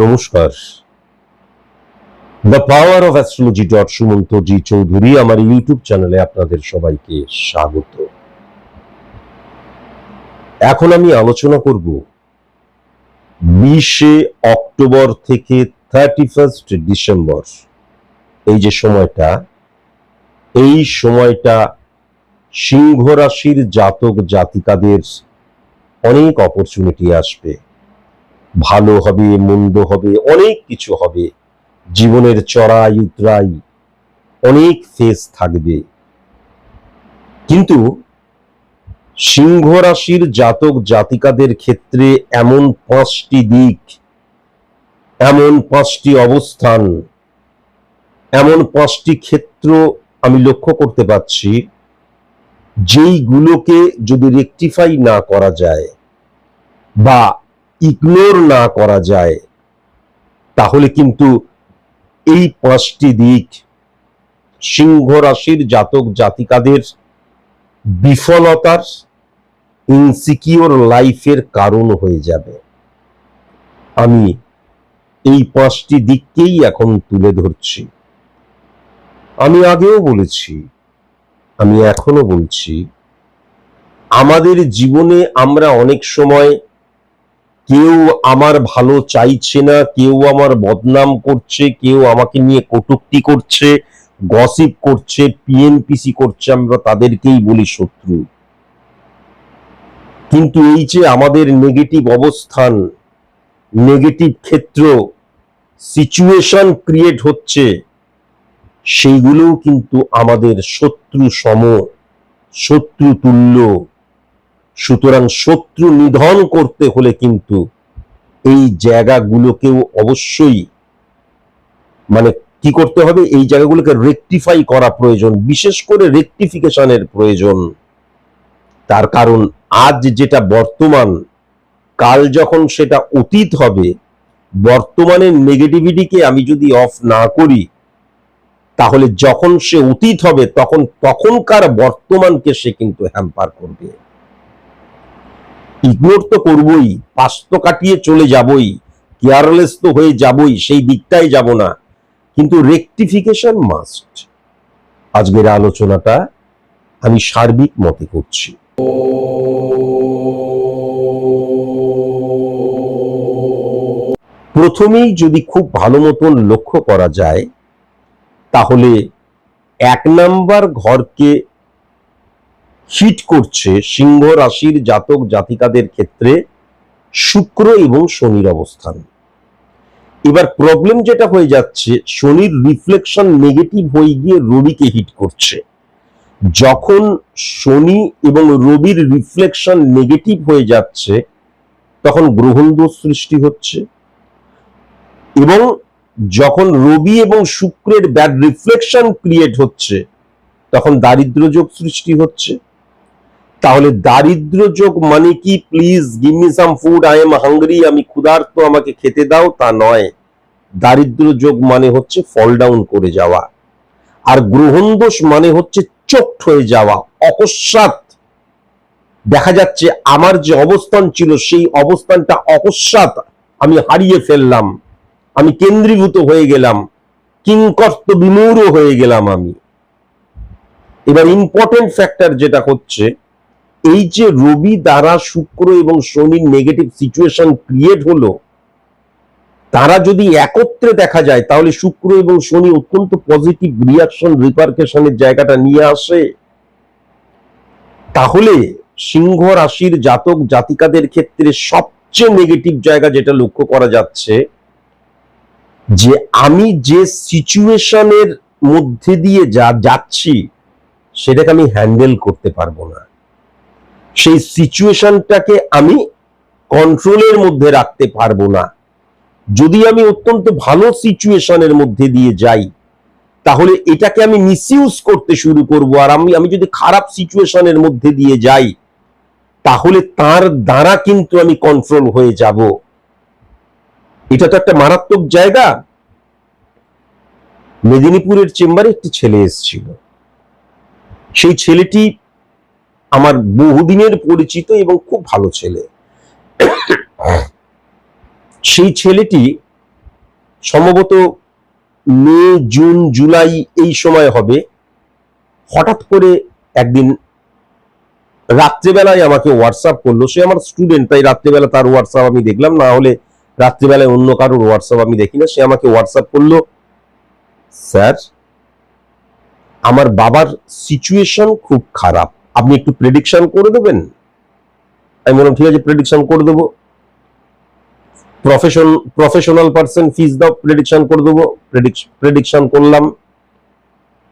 নমস্কার। The power of astrology dot Sumanta ji Chowdhury, আমার YouTube চ্যানেলে আপনাদের সবাইকে স্বাগত। এখন আমি আলোচনা করব বিশে অক্টোবর থেকে থার্টি ফার্স্ট ডিসেম্বর। এই যে সময়টা, এই সময়টা সিংহ রাশির জাতক জাতিকাদের অনেক অপরচুনিটি আসবে। ভালো হবে, মন্দ হবে, অনেক কিছু হবে। জীবনের চড়াই, উতরাই অনেক ফেজ থাকবে। কিন্তু সিংহ রাশির জাতক জাতিকাদের ক্ষেত্রে এমন পাঁচটি দিক, এমন পাঁচটি অবস্থান, এমন পাঁচটি ক্ষেত্র আমি লক্ষ্য করতে পারছি, যেইগুলোকে যদি রেকটিফাই না করা যায় বা ইগনোর না করা যায়, তাহলে কিন্তু এই পাঁচটি দিক সিংহ রাশির জাতক জাতিকাদের বিফলতার ইনসিকিওর লাইফের কারণ হয়ে যাবে। আমি এই পাঁচটি দিককেই এখন তুলে ধরছি। আমি আগেও বলেছি, আমি এখনও বলছি, আমাদের জীবনে আমরা অনেক সময় কেউ আমার ভালো চাইছে না, কেউ আমার বদনাম করছে, কেউ আমাকে নিয়ে কটুক্তি করছে গসিপ করছে পিএনপিসি করছে, আমরা তাদেরকেই বলি শত্রু। কিন্তু এই যে আমাদের নেগেটিভ অবস্থান নেগেটিভ ক্ষেত্র সিচুয়েশন ক্রিয়েট হচ্ছে, সেইগুলোও কিন্তু আমাদের শত্রু সম শত্রু তুল্য। সুতরাং শত্রু নিধন করতে হলে কিন্তু এই জায়গাগুলোকেও অবশ্যই মানে কি করতে হবে? এই জায়গাগুলোকে রেকটিফাই করা প্রয়োজন, বিশেষ করে রেকটিফিকেশনের প্রয়োজন। তার কারণ আজ যেটা বর্তমান, কাল যখন সেটা অতীত হবে বর্তমানের নেগেটিভিটিকে আমি যদি অফ না করি, তাহলে যখন সে অতীত হবে, তখন তখনকার বর্তমানকে সে কিন্তু হ্যাম্পার করবে। ইগনোর তো করবই পাশ তো কাটিয়ে চলে যাবই, কেয়ারলেস তো হয়ে যাবই, সেই দিকটাই যাব না। কিন্তু রেকটিফিকেশন মাস্ট আজকের আলোচনাটা আমি সার্বিক মতে করছি। প্রথমেই যদি খুব ভালো মতন লক্ষ্য করা যায়, তাহলে এক নাম্বার ঘরকে হিট করছে সিংহ রাশির জাতক জাতিকাদের ক্ষেত্রে শুক্র এবং শনির অবস্থান। এবার প্রবলেম যেটা হয়ে যাচ্ছে, শনির রিফ্লেকশন নেগেটিভ হয়ে গিয়ে রবিকে হিট করছে। যখন শনি এবং রবির রিফ্লেকশন নেগেটিভ হয়ে যাচ্ছে, তখন গ্রহণ দোষ সৃষ্টি হচ্ছে এবং যখন রবি এবং শুক্রের ব্যাড রিফ্লেকশন ক্রিয়েট হচ্ছে, তখন দারিদ্র যোগ সৃষ্টি হচ্ছে। তাহলে দারিদ্র যোগ মানে কি? Please give me some food I am hungry আমি ক্ষুধার্ত, আমাকে খেতে দাও। তা নয়। দারিদ্র যোগ মানে হচ্ছে ফল ডাউন করে যাওয়া। আর গ্রহণ দোষ মানে হচ্ছে চোট হয়ে যাওয়া, অকস্মাৎ। দেখা যাচ্ছে আমার যে অবস্থান ছিল, সেই অবস্থানটা অকস্মাৎ আমি হারিয়ে ফেললাম। আমি কেন্দ্রীভূত হয়ে গেলাম। কিংকর্ত বিমূঢ় হয়ে গেলাম আমি। এবার ইম্পর্টেন্ট ফ্যাক্টর যেটা হচ্ছে এই যে রবি দ্বারা শুক্র এবং শনির নেগেটিভ সিচুয়েশন ক্রিয়েট হলো, তারা যদি একত্রে দেখা যায়, তাহলে শুক্র এবং শনি অত্যন্ত পজিটিভ রিয়াকশন রিপার্কেশনের জায়গাটা নিয়ে আসে। তাহলে সিংহ রাশির জাতক জাতিকাদের ক্ষেত্রে সবচেয়ে নেগেটিভ জায়গা যেটা লক্ষ্য করা যাচ্ছে, যে আমি যে সিচুয়েশনের মধ্যে দিয়ে যা যাচ্ছি, সেটাকে আমি হ্যান্ডেল করতে পারব না। সেই সিচুয়েশনটাকে আমি কন্ট্রোলের মধ্যে রাখতে পারব না। যদি আমি অত্যন্ত ভালো সিচুয়েশনের মধ্যে দিয়ে যাই, তাহলে এটাকে আমি মিসইউজ করতে শুরু করব। আর আমি আমি যদি খারাপ সিচুয়েশনের মধ্যে দিয়ে যাই, তাহলে তার দ্বারা কিন্তু আমি কন্ট্রোল হয়ে যাব। এটা তো একটা মারাত্মক জায়গা। মেদিনীপুরের চেম্বারে একটি ছেলে এসেছিল। সেই ছেলেটি আমার বহুদিনের পরিচিত এবং খুব ভালো ছেলে। সেই ছেলেটি সম্ভবত মে, জুন, জুলাই এই সময় হবে। হঠাৎ করে একদিন রাত্রেবেলায় আমাকে হোয়াটসঅ্যাপ করল। সে আমার স্টুডেন্ট তাই রাত্রেবেলা তার হোয়াটসঅ্যাপ আমি দেখলাম। না হলে রাত্রেবেলায় অন্য কারোর হোয়াটসঅ্যাপ আমি দেখি না। সে আমাকে হোয়াটসঅ্যাপ করল, স্যার, আমার বাবার সিচুয়েশন খুব খারাপ। আপনি একটু প্রেডিকশন করে দেবেন? আমি বললাম, ঠিক আছে প্রেডিকশন করে দেবো। প্রফেশন প্রফেশনাল পার্সন ফিজ দাও প্রেডিকশন করে দেবো। প্রেডিকশন করলাম।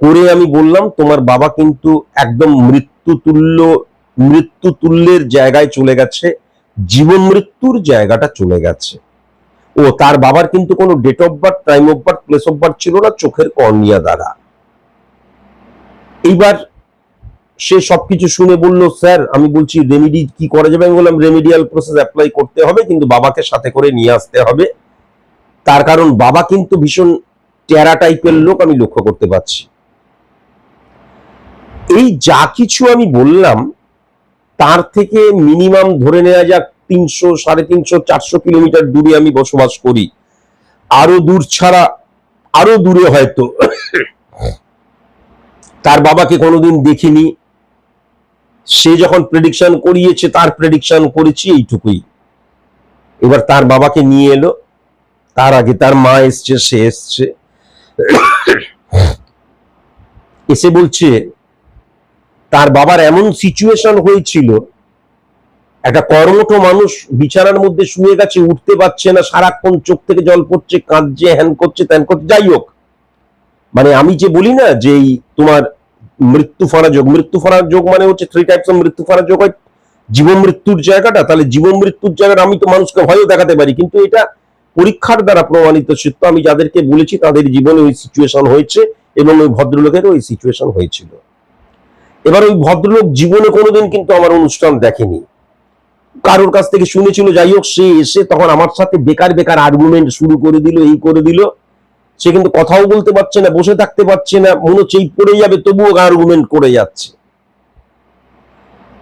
করে আমি বললাম, তোমার বাবা কিন্তু একদম মৃত্যু তুল্য, মৃত্যু তুল্যের জায়গায় চলে গেছে। জীবন মৃত্যুর জায়গাটা চলে গেছে। ও, তার বাবার কিন্তু কোনো date of birth time of birth place of birth ছিল না, চোখের কর্নিয়া দ্বারা। এইবার সে সবকিছু শুনে বলল, স্যার, আমি বলছি রেমিডি কি করা যাবে? আমি বললাম রেমিডিয়াল প্রসেস অ্যাপ্লাই করতে হবে, কিন্তু বাবাকে সাথে করে নিয়ে আসতে হবে। তার কারণ বাবা কিন্তু ভীষণ টেরা টাইপের লোক, আমি লক্ষ্য করতে পারছি। এই যা কিছু আমি বললাম, তার থেকে মিনিমাম ধরে নেওয়া যাক তিনশো, সাড়ে তিনশো, চারশো কিলোমিটার দূরে আমি বসবাস করি। আরও দূর ছাড়া, আরও দূরে হয়তো। তার বাবাকে কোনোদিন দেখিনি। সে যখন প্রেডিকশন করিয়েছে, তার প্রেডিকশন করেছি এইটুকুই। এবার তার বাবাকে নিয়ে এলো। তার আগে তার মা এসছে, সে এসছে। এসে বলছে, তার বাবার এমন সিচুয়েশন হয়েছিল, একটা কর্মঠ মানুষ বিছানার মধ্যে শুয়ে গেছে, উঠতে পারছে না, সারাক্ষণ চোখ থেকে জল পড়ছে, কাঁদছে, হ্যান করছে, ত্যান করছে, যাই হোক। মানে আমি যে বলি না যে তোমার মৃত্যু ফানা যোগ। মৃত্যু ফানা যোগ মানে হচ্ছে থ্রি টাইপস অফ মৃত্যু ফানা যোগ হয়। জীবন মৃত্যুর জায়গাটা, তাহলে জীবন মৃত্যুর জায়গাটা আমি তো মানুষকে ভয়ও দেখাতে পারি, কিন্তু এটা পরীক্ষার দ্বারা প্রমাণিত সত্য। আমি যাদেরকে বলেছি তাদের জীবনে ওই সিচুয়েশন হয়েছে এবং ওই ভদ্রলোকের ওই সিচুয়েশন হয়েছিল। এবার ওই ভদ্রলোক জীবনে কোনোদিন কিন্তু আমার অনুষ্ঠান দেখেনি। কারোর কাছ থেকে শুনেছিল, যাই হোক, সে এসে তখন আমার সাথে বেকার বেকার আর্গুমেন্ট শুরু করে দিল, এই করে দিল। সে কিন্তু কথাও বলতে পারছে না, বসে থাকতে পারছে না, মনে হচ্ছে পড়ে যাবে, তবুও আর্গুমেন্ট করে যাচ্ছে।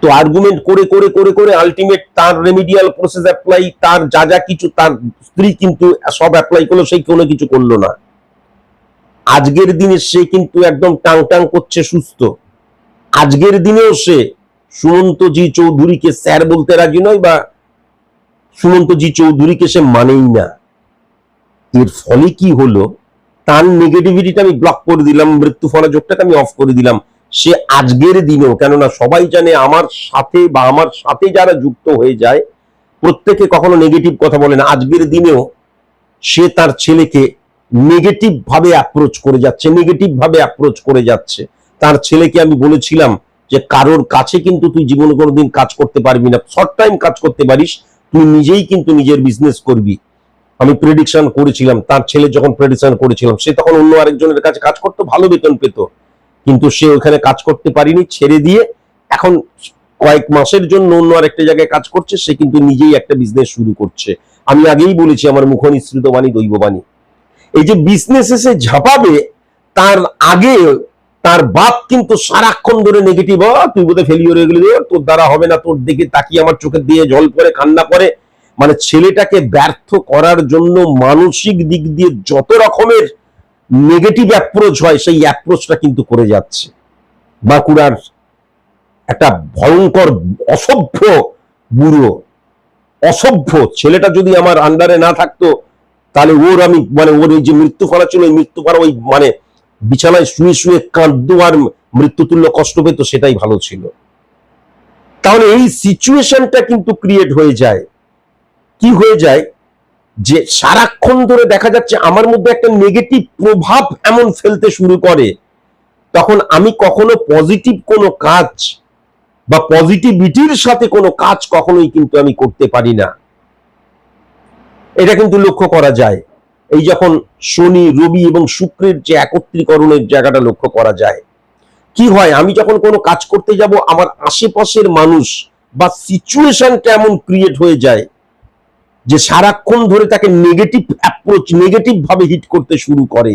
তো আর্গুমেন্ট করে করে করে করে আলটিমেট তার রেমিডিয়াল প্রসেস অ্যাপ্লাই তার যা যা কিছু, তার স্ত্রী কিন্তু সব অ্যাপ্লাই করল সেই কোনো কিছু করল না। আজকের দিনে সে কিন্তু একদম টাং টাং করছে, সুস্থ। আজকের দিনেও সে সুমন্ত জি চৌধুরীকে স্যার বলতে রাজি নয় বা সুমন্ত জি চৌধুরীকে সে মানেই না। এর ফলে কি হলো? তার নেগেটিভিটিটা আমি ব্লক করে দিলাম, মৃত্যু ফলা যোগটাকে আমি অফ করে দিলাম। সে আজকের দিনেও, কেননা সবাই জানে আমার সাথে বা আমার সাথে যারা যুক্ত হয়ে যায়, প্রত্যেকে কখনো নেগেটিভ কথা বলে না। আজকের দিনেও সে তার ছেলেকে নেগেটিভ ভাবে অ্যাপ্রোচ করে যাচ্ছে নেগেটিভ ভাবে অ্যাপ্রোচ করে যাচ্ছে। তার ছেলেকে আমি বলেছিলাম যে, কারোর কাছে কিন্তু তুই জীবনে কোনোদিন কাজ করতে পারবি না। শর্ট টাইম কাজ করতে পারিস, তুই নিজেই কিন্তু নিজের বিজনেস করবি। আমি প্রেডিকশন করেছিলাম, তার ছেলে যখন প্রেডিকশন করেছিলাম, সে তখন অন্য আরেকজনের কাছে কাজ করতো, ভালো বেতন পেত। কিন্তু সে ওখানে কাজ করতে পারিনি, ছেড়ে দিয়ে এখন কয়েক মাসের জন্য অন্য আরেকটা জায়গায় কাজ করছে, সে কিন্তু নিজেই একটা বিজনেস শুরু করছে। আমি আগেই বলেছি, আমার মুখ বাণী দৈববাণী এই যে বিজনেস এসে ঝাঁপাবে, তার আগে তার বাপ কিন্তু সারাক্ষণ ধরে নেগেটিভ তুই বোধহয় ফেলিওর হয়ে গেলি তোর দ্বারা হবে না, তোর দিকে তাকিয়ে আমার চোখের দিয়ে জল পরে কান্না করে মানে ছেলেটাকে ব্যর্থ করার জন্য মানসিক দিক দিয়ে যত রকমের নেগেটিভ অ্যাপ্রোচ হয়, সেই অ্যাপ্রোচটা কিন্তু করে যাচ্ছে। বাঁকুড়ার একটা ভয়ঙ্কর, অসভ্য বুড়ো, অসভ্য ছেলেটা যদি আমার আন্ডারে না থাকতো, তাহলে ওর আমি মানে ওর এই যে মৃত্যু ফলা ছিল, ওই মৃত্যু ফলা ওই মানে বিছানায় শুয়ে শুয়ে কাঁদতো আর মৃত্যুতুল্য কষ্ট পেত, সেটাই ভালো ছিল। তাহলে এই সিচুয়েশনটা কিন্তু ক্রিয়েট হয়ে যায়। কি হয়ে যায়? যে সারাক্ষণ ধরে দেখা যাচ্ছে আমার মধ্যে একটা নেগেটিভ প্রভাব এমন ফেলতে শুরু করে, তখন আমি কখনো পজিটিভ কোনো কাজ বা পজিটিভিটির সাথে কোনো কাজ কখনোই কিন্তু আমি করতে পারি না। এটা কিন্তু লক্ষ্য করা যায়। এই যখন শনি, রবি এবং শুক্রের যে একত্রীকরণের জায়গাটা লক্ষ্য করা যায়। কি হয়? আমি যখন কোনো কাজ করতে যাব, আমার আশেপাশের মানুষ বা সিচুয়েশনটা এমন ক্রিয়েট হয়ে যায় যে সারাক্ষণ ধরে তাকে নেগেটিভ অ্যাপ্রোচ নেগেটিভ ভাবে হিট করতে শুরু করে।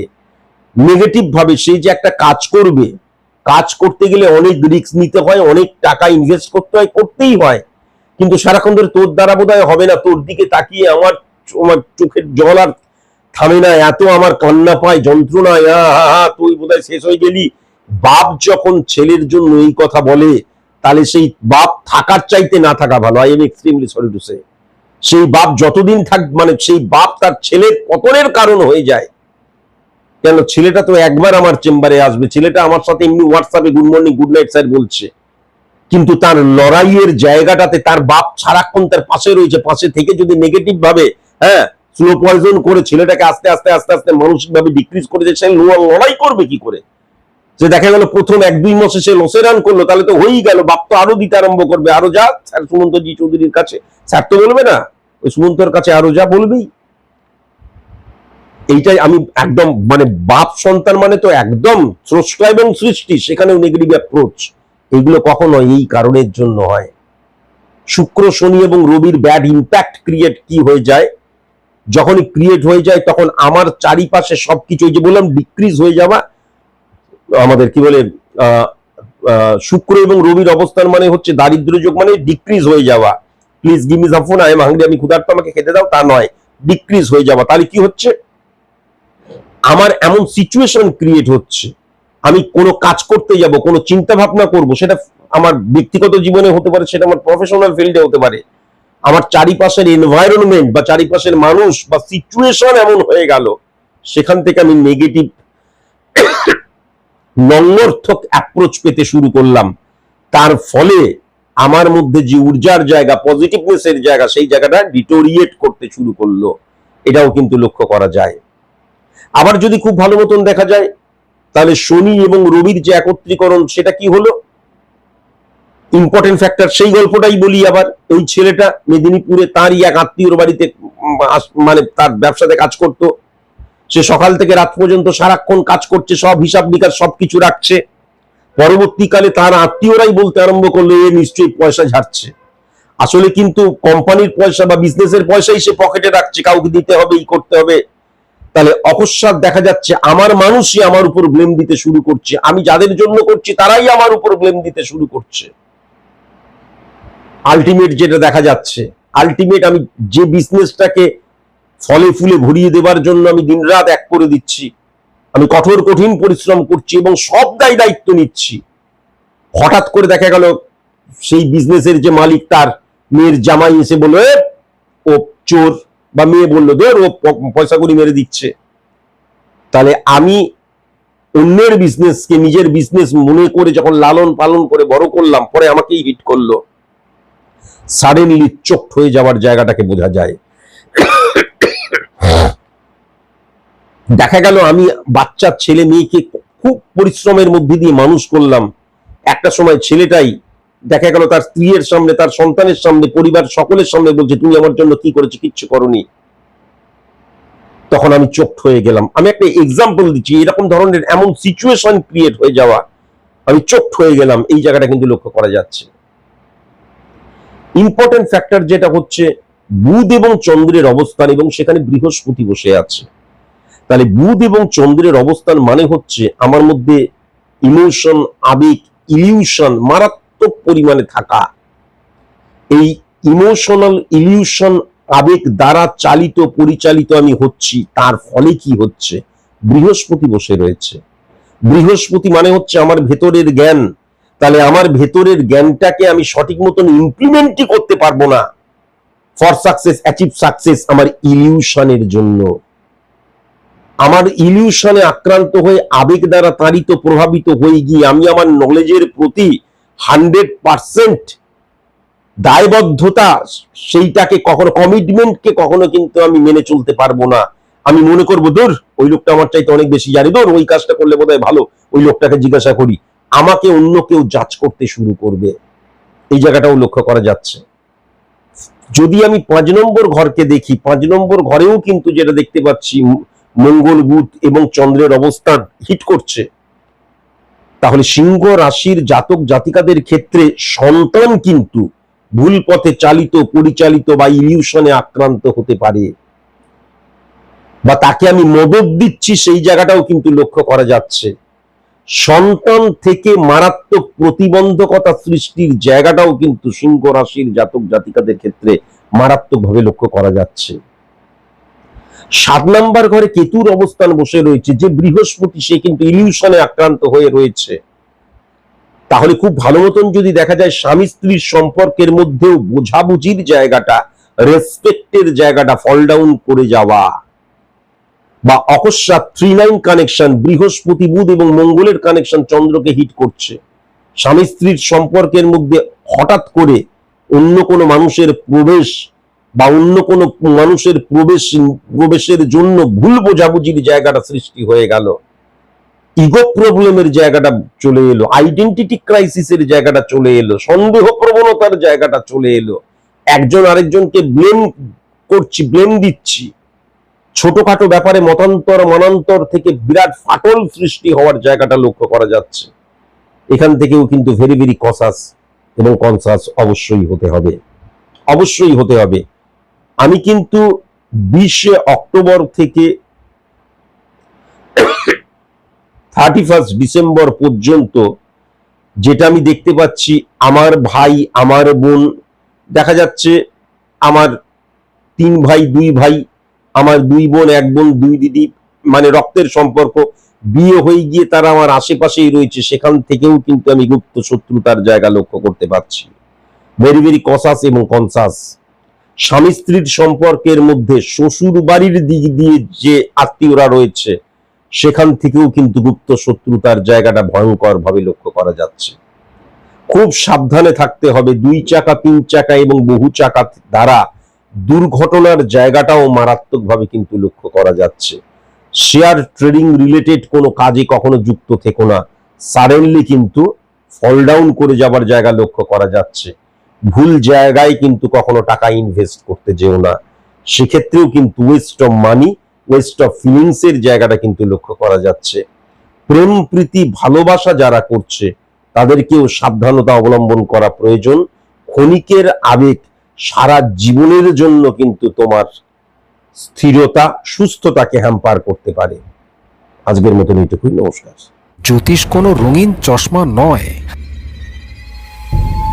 নেগেটিভ ভাবে সে যে একটা কাজ করবে, কাজ করতে গেলে অনেক রিস্ক নিতে হয়, অনেক টাকা ইনভেস্ট করতে হয়, করতেই হয়। কিন্তু সারাক্ষণ ধরে তোর দ্বারা বোধহয় হবে না, তোর দিকে তাকিয়ে আমার আমার চোখের জল আর থামে না, এত আমার কান্না পায়, যন্ত্রণায় আহা তুই বোধহয় শেষ হয়ে গেলি। বাপ যখন ছেলের জন্য এই কথা বলে, তাহলে সেই বাপ থাকার চাইতে না থাকা ভালো। I am extremely sorry to say সেই বাপ যতদিন থাক মানে সেই বাপ তার ছেলের পতনের কারণ হয়ে যায়। কেন? ছেলেটা তো একবার আমার চেম্বারে আসবে। ছেলেটা আমার সাথে এমনি হোয়াটসঅ্যাপে good morning good night sir বলছে। কিন্তু তার লড়াইয়ের জায়গাটাতে তার বাপ সারাক্ষণ তার পাশে রয়েছে। পাশে থেকে যদি নেগেটিভ ভাবে হ্যাঁ স্লো পয়জন করে ছেলেটাকে আস্তে আস্তে আস্তে আস্তে মানসিক ভাবে ডিক্রিজ করে লো- লড়াই করবে কি করে? যে দেখা গেল প্রথম এক, দুই মাসে সে লসে রান করল, তাহলে তো হয়েই গেল। বাপ তো আরও দিতে আরম্ভ করবে। আরও যা, স্যার সুমন্ত জি চৌধুরীর কাছে। স্যার তো বলবে না ওই সুমন্তর কাছে আরও যা বলবেই এইটাই আমি একদম মানে বাপ সন্তান মানে তো একদম স্রষ্টা এবং সৃষ্টি সেখানেও নেগেটিভ অ্যাপ্রোচ এগুলো কখনো এই কারণের জন্য হয়। শুক্র, শনি এবং রবির ব্যাড ইম্প্যাক্ট ক্রিয়েট কি হয়ে যায়? যখনই ক্রিয়েট হয়ে যায়, তখন আমার চারিপাশে সবকিছু ওই যে বললাম ডিক্রিজ হয়ে যাওয়া, আমাদের কি বলে শুক্র এবং রবির অবস্থান মানে হচ্ছে দারিদ্র যোগ মানে ডিক্রিজ হয়ে যাওয়া। Please give me some phone I am hungry আমি ক্ষুধার্ত, আমাকে খেতে দাও, তা নয়। ডিক্রিজ হয়ে যাওয়া তাহলে কি হচ্ছে? আমার এমন সিচুয়েশন ক্রিয়েট হচ্ছে। আমি কোনো কাজ করতে যাব, কোনো চিন্তা ভাবনা করব, সেটা আমার ব্যক্তিগত জীবনে হতে পারে, সেটা আমার প্রফেশনাল ফিল্ডে হতে পারে। আমার চারিপাশের এনভায়রনমেন্ট বা চারিপাশের মানুষ বা সিচুয়েশন এমন হয়ে গেল, সেখান থেকে আমি নেগেটিভ নঙ্গর্থক অ্যাপ্রোচ পেতে শুরু করলাম। তার ফলে আমার মধ্যে যে ঊর্জার জায়গা পজিটিভনেস এর জায়গা, সেই জায়গাটা ডিটোরিয়েট করতে শুরু করল। এটাও কিন্তু লক্ষ্য করা যায়। আবার যদি খুব ভালো মতন দেখা যায়, তাহলে শনি এবং রবির যে একত্রীকরণ, সেটা কি হলো? ইম্পর্টেন্ট ফ্যাক্টর সেই গল্পটাই বলি আবার। ওই ছেলেটা মেদিনীপুরে, তারই এক আত্মীয়র বাড়িতে মানে তার ব্যবসাতে কাজ করত। সে সকাল থেকে রাত পর্যন্ত সারাক্ষণ কাজ করছে, সব হিসাব নিকাশ সবকিছু রাখছে। পরবর্তীকালে তার আত্মীয়রাই বলতে আরম্ভ করল, এ নিশ্চয়ই পয়সা ঝাড়ছে। আসলে কিন্তু কোম্পানির পয়সা বা বিজনেসের পয়সাই সে পকেটে রাখছে, কাউকে দিতে হবে এই করতে হবে। তাহলে অকস্মাৎ দেখা যাচ্ছে, আমার মানুষই আমার উপর ব্লেম দিতে শুরু করছে। আমি যাদের জন্য করছি, তারাই আমার উপর ব্লেম দিতে শুরু করছে। আলটিমেট যেটা দেখা যাচ্ছে আলটিমেট আমি যে বিজনেসটাকে ফলে ফুলে ভরিয়ে দেবার জন্য আমি দিনরাত এক করে দিচ্ছি। আমি কঠোর কঠিন পরিশ্রম করছি এবং সব দায় দায়িত্ব নিচ্ছি। হঠাৎ করে দেখা গেল সেই বিজনেসের যে মালিক তার মেয়ের জামাই এসে বলল "এ, ও চোর। বা মেয়ে বলল ধর ও পয়সা করি মেরে দিচ্ছে। তাহলে আমি অন্যের বিজনেসকে নিজের বিজনেস মনে করে যখন লালন পালন করে বড় করলাম পরে আমাকেই হিট করল। সাডেনলি চোখ হয়ে যাওয়ার জায়গাটাকে বোঝা যায়। দেখা গেল আমি বাচ্চা, ছেলে, মেয়েকে খুব পরিশ্রমের মধ্যে দিয়ে মানুষ করলাম। একটা সময় ছেলেটাই দেখা গেল তার স্ত্রীর সামনে, তার সন্তানের সামনে, পরিবার সকলের সামনে বলছে, তুমি আমার জন্য কি করেছ, কিচ্ছু করনি? তখন আমি চোখ হয়ে গেলাম। আমি একটা এক্সাম্পল দিচ্ছি, এরকম ধরনের এমন সিচুয়েশন ক্রিয়েট হয়ে যাওয়া। আমি চোখ হয়ে গেলাম, এই জায়গাটা কিন্তু লক্ষ্য করা যাচ্ছে। ইম্পর্টেন্ট ফ্যাক্টর যেটা হচ্ছে, বুধ এবং চন্দ্রের অবস্থান এবং সেখানে বৃহস্পতি বসে আছে। তাহলে বুধ এবং চন্দ্রের অবস্থান মানে হচ্ছে আমার মধ্যে ইমোশন আবেগ ইলিউশন মারাত্মক পরিমাণে থাকা। এই ইমোশনাল ইলিউশন আবেগ দ্বারা চালিত, পরিচালিত আমি হচ্ছি, তার ফলে কি হচ্ছে? বৃহস্পতি বসে রয়েছে। বৃহস্পতি মানে হচ্ছে আমার ভেতরের জ্ঞান। তাহলে আমার ভেতরের জ্ঞানটাকে আমি সঠিক মতন ইমপ্লিমেন্টই করতে পারব না। ফর সাকসেস অ্যাচিভ সাকসেস আমার ইলিউশনের জন্য। আমার ইলিউশনে আক্রান্ত হয়ে আবেগ দ্বারা তাড়িত, প্রভাবিত হয়ে গিয়ে আমি আমার নলেজের প্রতি হান্ড্রেড পার্সেন্ট দায়বদ্ধতা, সেইটাকে কখনো কমিটমেন্টকে কখনো কিন্তু আমি মেনে চলতে পারব না। আমি মনে করব, দূর, ওই লোকটা আমার চাইতে অনেক বেশি জানি। দূর, ওই কাজটা করলে বোধহয় ভালো, ওই লোকটাকে জিজ্ঞাসা করি। আমাকে অন্য কেউ জাজ করতে শুরু করবে। এই জায়গাটাও লক্ষ্য করা যাচ্ছে। যদি আমি পাঁচ নম্বর ঘরকে দেখি, পাঁচ নম্বর ঘরেও কিন্তু যেটা দেখতে পাচ্ছি মঙ্গল বুধ এবং চন্দ্রের অবস্থান হিট করছে। তাহলে সিংহ রাশির জাতক জাতিকাদের ক্ষেত্রে সন্তান কিন্তু ভুল পথে চালিত, পরিচালিত বা ইলিউশনে আক্রান্ত হতে পারে। বা তাকে আমি মদত দিচ্ছি, সেই জায়গাটাও কিন্তু লক্ষ্য করা যাচ্ছে। সন্তান থেকে মারাত্মক প্রতিবন্ধকতা সৃষ্টির জায়গাটাও কিন্তু সিংহ রাশির জাতক জাতিকাদের ক্ষেত্রে মারাত্মকভাবে লক্ষ্য করা যাচ্ছে। সাত নাম্বার ঘরে কেতুর অবস্থান বসে রয়েছে, যে বৃহস্পতি সে কিন্তু ইলিউশনে আক্রান্ত হয়ে রয়েছে। তাহলে খুব ভালো মতন যদি দেখা যায়, স্বামী স্ত্রীর সম্পর্কের মধ্যেও বোঝাবুঝির জায়গাটা রেসপেক্টের জায়গাটা ফল ডাউন করে যাওয়া বা অকস্মাৎ থ্রি নাইন কানেকশন বৃহস্পতি, বুধ এবং মঙ্গলের কানেকশন চন্দ্রকে হিট করছে। স্বামী স্ত্রীর সম্পর্কের মধ্যে হঠাৎ করে অন্য কোনো মানুষের প্রবেশ বা অন্য কোনো মানুষের প্রবেশ, প্রবেশের জন্য ভুল বোঝাবুঝির জায়গাটা সৃষ্টি হয়ে গেল। ইগো প্রবলেমের জায়গাটা চলে এলো আইডেন্টিটি ক্রাইসিসের জায়গাটা চলে এলো, সন্দেহ প্রবণতার জায়গাটা চলে এলো। একজন আরেকজনকে ব্লেম করছি ব্লেম দিচ্ছি। ছোটখাটো ব্যাপারে মতান্তর, মনান্তর থেকে বিরাট ফাটল সৃষ্টি হওয়ার জায়গাটা লক্ষ্য করা যাচ্ছে। এখান থেকেও কিন্তু ভেরি ভেরি কসাস এবং কনসাস অবশ্যই হতে হবে। অবশ্যই হতে হবে। আমি কিন্তু বিশে অক্টোবর থেকে থার্টি ফার্স্ট ডিসেম্বর পর্যন্ত যেটা আমি দেখতে পাচ্ছি আমার ভাই, আমার বোন, দেখা যাচ্ছে আমার তিন ভাই, দুই ভাই, আমার দুই বোন, এক বোন, দুই দিদি মানে রক্তের সম্পর্ক, বিয়ে হয়ে গিয়ে তারা আমার আশেপাশেই রয়েছে, সেখান থেকেও কিন্তু আমি গুপ্ত শত্রুতার জায়গা লক্ষ্য করতে পারছি। ভেরি ভেরি কসাস এবং কনসাস স্বামী স্ত্রীর সম্পর্কের মধ্যে শ্বশুর বাড়ির দিক দিয়ে যে আত্মীয়রা রয়েছে, সেখান থেকেও কিন্তু গুপ্ত শত্রুতার জায়গাটা ভয়ঙ্কর ভাবে লক্ষ্য করা যাচ্ছে। খুব সাবধানে থাকতে হবে, দুই চাকা, তিন চাকা এবং বহু চাকা দ্বারা দুর্ঘটনার জায়গাটাও মারাত্মকভাবে কিন্তু লক্ষ্য করা যাচ্ছে। শেয়ার ট্রেডিং রিলেটেড কোনো কাজে কখনো যুক্ত থেকো না। সাডেনলি কিন্তু ফল ডাউন করে যাবার জায়গা লক্ষ্য করা যাচ্ছে। ভুল জায়গায় কিন্তু কখনো টাকা ইনভেস্ট করতে যেও না। সেক্ষেত্রেও কিন্তু waste of money waste of feelings এর জায়গাটা কিন্তু লক্ষ্য করা যাচ্ছে। প্রেম, প্রীতি, ভালোবাসা যারা করছে, তাদেরকেও সাবধানতা অবলম্বন করা প্রয়োজন। ক্ষণিকের আবেগ সারা জীবনের জন্য কিন্তু তোমার স্থিরতা, সুস্থতাকে হ্যাম্পার করতে পারে। আজকের মতন এইটুকুই, নমস্কার। জ্যোতিষ কোনো রঙিন চশমা নয়।